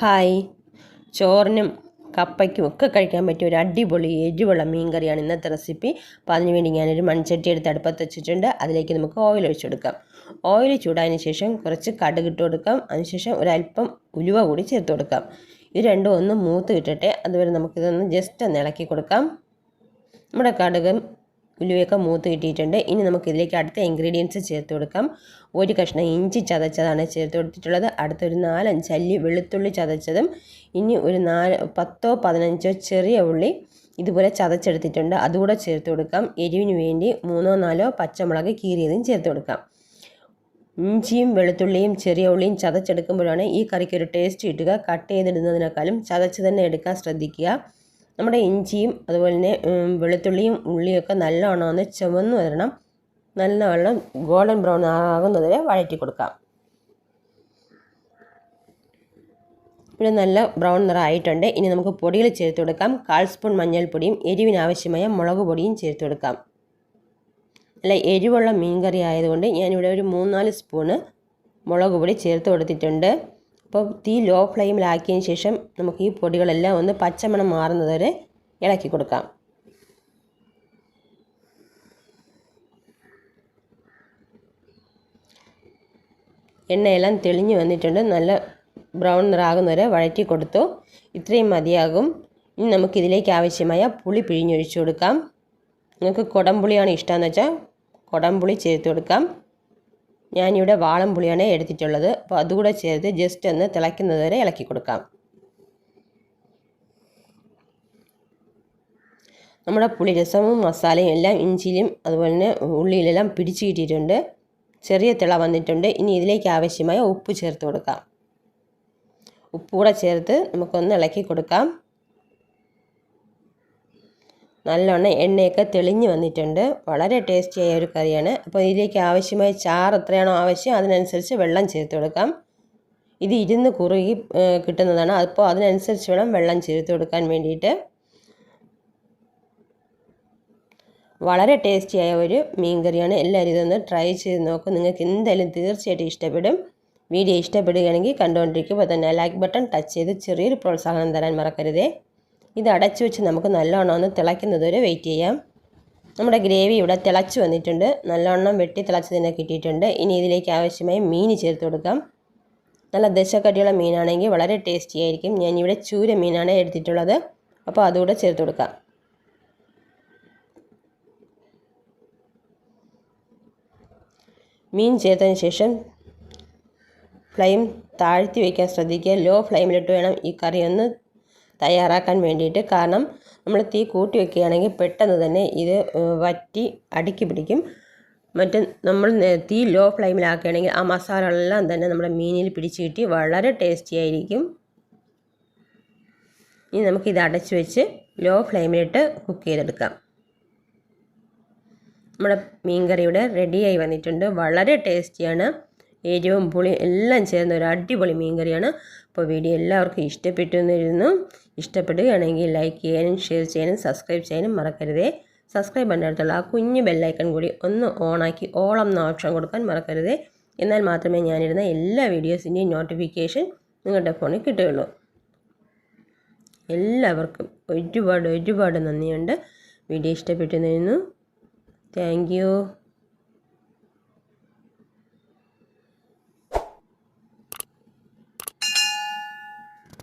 Hi. ചോറിനും കപ്പയ്ക്കും ഒക്കെ കഴിക്കാൻ പറ്റിയ ഒരു അടിപൊളി എരിവുള്ള മീൻ കറിയാണ് ഇന്നത്തെ റെസിപ്പി. അപ്പോൾ അതിനുവേണ്ടി ഞാനൊരു മൺചട്ടി എടുത്ത് അടുപ്പത്ത് വെച്ചിട്ടുണ്ട്. അതിലേക്ക് നമുക്ക് ഓയിൽ ഒഴിച്ചു കൊടുക്കാം. ഓയിൽ ചൂടായതിന് ശേഷം കുറച്ച് കടുക് ഇട്ട് കൊടുക്കാം. അതിനുശേഷം ഒരല്പം ഉലുവ കൂടി ചേർത്ത് കൊടുക്കാം. ഇത് രണ്ടും ഒന്ന് മൂത്ത് കിട്ടട്ടെ. അതുവരെ നമുക്കിതൊന്ന് ജസ്റ്റ് ഒന്ന് ഇളക്കി കൊടുക്കാം. നമ്മുടെ കടുകും ഉലുവയൊക്കെ മൂത്ത് കിട്ടിയിട്ടുണ്ട്. ഇനി നമുക്ക് ഇതിലേക്ക് അടുത്ത ഇൻഗ്രീഡിയൻസ് ചേർത്ത് കൊടുക്കാം. ഒരു കഷ്ണം ഇഞ്ചി ചതച്ചതാണ് ചേർത്ത് കൊടുത്തിട്ടുള്ളത്. അടുത്തൊരു നാലഞ്ച് അല്ലി വെളുത്തുള്ളി ചതച്ചതും ഇനി ഒരു നാല് പത്തോ പതിനഞ്ചോ ചെറിയ ഉള്ളി ഇതുപോലെ ചതച്ചെടുത്തിട്ടുണ്ട്. അതുകൂടെ ചേർത്ത് കൊടുക്കാം. എരിവിന് വേണ്ടി മൂന്നോ നാലോ പച്ചമുളക് കീറിയതും ചേർത്ത് കൊടുക്കാം. ഇഞ്ചിയും വെളുത്തുള്ളിയും ചെറിയ ഉള്ളിയും ചതച്ചെടുക്കുമ്പോഴാണ് ഈ കറിക്ക് ഒരു ടേസ്റ്റ് കിട്ടുക. കട്ട് ചെയ്തിടുന്നതിനേക്കാളും ചതച്ച് തന്നെ എടുക്കാൻ ശ്രദ്ധിക്കുക. നമ്മുടെ ഇഞ്ചിയും അതുപോലെ തന്നെ വെളുത്തുള്ളിയും ഉള്ളിയൊക്കെ നല്ലവണ്ണം ഒന്ന് ചുവന്ന് വരണം. നല്ലവണ്ണം ഗോൾഡൻ ബ്രൗൺ ആകുന്നതുവരെ വഴറ്റി കൊടുക്കാം. ഇവിടെ നല്ല ബ്രൗൺ നിറമായിട്ടുണ്ട് ഇനി നമുക്ക് പൊടികൾ ചേർത്ത് കൊടുക്കാം. കാൽ സ്പൂൺ മഞ്ഞൾപ്പൊടിയും എരിവിനാവശ്യമായ മുളക് പൊടിയും ചേർത്ത് കൊടുക്കാം. നല്ല എരിവുള്ള മീൻ കറി ആയതുകൊണ്ട് ഞാനിവിടെ ഒരു മൂന്നാൽ സ്പൂണ് മുളക് പൊടി ചേർത്ത് കൊടുത്തിട്ടുണ്ട്. അപ്പോൾ തീ ലോ ഫ്ലെയിമിലാക്കിയതിന് ശേഷം നമുക്ക് ഈ പൊടികളെല്ലാം ഒന്ന് പച്ചമണം മാറുന്നത് വരെ ഇളക്കി കൊടുക്കാം. എണ്ണയെല്ലാം തെളിഞ്ഞു വന്നിട്ടുണ്ട്. നല്ല ബ്രൗൺ നിറാകുന്നവരെ വഴറ്റി കൊടുത്തു. ഇത്രയും മതിയാകും. ഇനി നമുക്കിതിലേക്ക് ആവശ്യമായ പുളി പിഴിഞ്ഞൊഴിച്ചു കൊടുക്കാം. നിങ്ങൾക്ക് കുടംപുളിയാണ് ഇഷ്ടമെന്ന് വെച്ചാൽ കുടംപുളി ചേർത്ത് കൊടുക്കാം. ഞാനിവിടെ വാളം പുളിയാണ് എടുത്തിട്ടുള്ളത്. അപ്പോൾ അതുകൂടെ ചേർത്ത് ജസ്റ്റ് ഒന്ന് തിളയ്ക്കുന്നത് വരെ ഇളക്കി കൊടുക്കാം. നമ്മുടെ പുളി രസവും മസാലയും എല്ലാം ഇഞ്ചിയിലും അതുപോലെ തന്നെ ഉള്ളിയിലെല്ലാം പിടിച്ചു കിട്ടിയിട്ടുണ്ട്. ചെറിയ തിള വന്നിട്ടുണ്ട്. ഇനി ഇതിലേക്ക് ആവശ്യമായ ഉപ്പ് ചേർത്ത് കൊടുക്കാം. ഉപ്പ് കൂടെ ചേർത്ത് നമുക്കൊന്ന് ഇളക്കി കൊടുക്കാം. നല്ലോണം എണ്ണയൊക്കെ തെളിഞ്ഞ് വന്നിട്ടുണ്ട്. വളരെ ടേസ്റ്റിയായ ഒരു കറിയാണ്. അപ്പോൾ ഇതിലേക്ക് ആവശ്യമായ ചാറ് എത്രയാണോ ആവശ്യം അതിനനുസരിച്ച് വെള്ളം ചേർത്ത് കൊടുക്കാം. ഇത് ഇരുന്ന് കുറുകി കിട്ടുന്നതാണ്. അപ്പോൾ അതിനനുസരിച്ച് വേണം വെള്ളം ചേർത്ത് കൊടുക്കാൻ വേണ്ടിയിട്ട്. വളരെ ടേസ്റ്റിയായ ഒരു മീൻ കറിയാണ്. എല്ലാവരും ഇതൊന്ന് ട്രൈ ചെയ്ത് നോക്കും. നിങ്ങൾക്ക് എന്തായാലും തീർച്ചയായിട്ടും ഇഷ്ടപ്പെടും. വീഡിയോ ഇഷ്ടപ്പെടുകയാണെങ്കിൽ കണ്ടുകൊണ്ടിരിക്കുമ്പോൾ തന്നെ ലൈക്ക് ബട്ടൺ ടച്ച് ചെയ്ത് ചെറിയൊരു പ്രോത്സാഹനം തരാൻ മറക്കരുതേ. ഇത് അടച്ചു വെച്ച് നമുക്ക് നല്ലോണം ഒന്ന് തിളയ്ക്കുന്നത് വരെ വെയിറ്റ് ചെയ്യാം. നമ്മുടെ ഗ്രേവി ഇവിടെ തിളച്ച് വന്നിട്ടുണ്ട്. നല്ലോണം വെട്ടി തിളച്ച് തന്നെ കിട്ടിയിട്ടുണ്ട്. ഇനി ഇതിലേക്ക് ആവശ്യമായ മീൻ ചേർത്ത് കൊടുക്കാം. നല്ല ദശക്കട്ടിയുള്ള മീനാണെങ്കിൽ വളരെ ടേസ്റ്റി ആയിരിക്കും. ഞാൻ ഇവിടെ ചൂര മീനാണ് എടുത്തിട്ടുള്ളത്. അപ്പോൾ അതുകൂടെ ചേർത്ത് കൊടുക്കാം. മീൻ ചേർത്തതിന് ശേഷം ഫ്ലെയിം താഴ്ത്തി വയ്ക്കാൻ ശ്രദ്ധിക്കുക. ലോ ഫ്ലെയിമിലിട്ട് വേണം ഈ കറി ഒന്ന് തയ്യാറാക്കാൻ വേണ്ടിയിട്ട് കാരണം നമ്മൾ തീ കൂട്ടി വെക്കുകയാണെങ്കിൽ പെട്ടെന്ന് തന്നെ ഇത് വറ്റി അടുക്കി പിടിക്കും. മറ്റ് നമ്മൾ തീ ലോ ഫ്ലെയിമിലാക്കുകയാണെങ്കിൽ ആ മസാല എല്ലാം തന്നെ നമ്മുടെ മീനിൽ പിടിച്ച് കിട്ടി വളരെ ടേസ്റ്റി ആയിരിക്കും. ഇനി നമുക്കിത് അടച്ച് വെച്ച് ലോ ഫ്ലെയിമിലിട്ട് കുക്ക് ചെയ്തെടുക്കാം. നമ്മുടെ മീൻ കറി ഇവിടെ റെഡിയായി വന്നിട്ടുണ്ട്. വളരെ ടേസ്റ്റിയാണ്. എരിവും പുളിയും എല്ലാം ചേർന്ന ഒരു അടിപൊളി മീൻ കറിയാണ് അപ്പോൾ വീഡിയോ എല്ലാവർക്കും ഇഷ്ടപ്പെട്ടു എന്നിരുന്നു. ഇഷ്ടപ്പെടുകയാണെങ്കിൽ ലൈക്ക് ചെയ്യാനും ഷെയർ ചെയ്യാനും സബ്സ്ക്രൈബ് ചെയ്യാനും മറക്കരുതേ. സബ്സ്ക്രൈബ് ചെയ്യുന്നിടത്തുള്ള ആ കുഞ്ഞ് ബെല്ലൈക്കൺ കൂടി ഒന്ന് ഓണാക്കി ഓളം എന്ന ഓപ്ഷൻ കൊടുക്കാൻ മറക്കരുതേ. എന്നാൽ മാത്രമേ ഞാനിരുന്ന എല്ലാ വീഡിയോസിന്റെയും നോട്ടിഫിക്കേഷൻ നിങ്ങളുടെ ഫോണിൽ കിട്ടുകയുള്ളൂ. എല്ലാവർക്കും ഒരുപാട് ഒരുപാട് നന്ദിയുണ്ട്. വീഡിയോ ഇഷ്ടപ്പെട്ടു നിന്നു താങ്ക്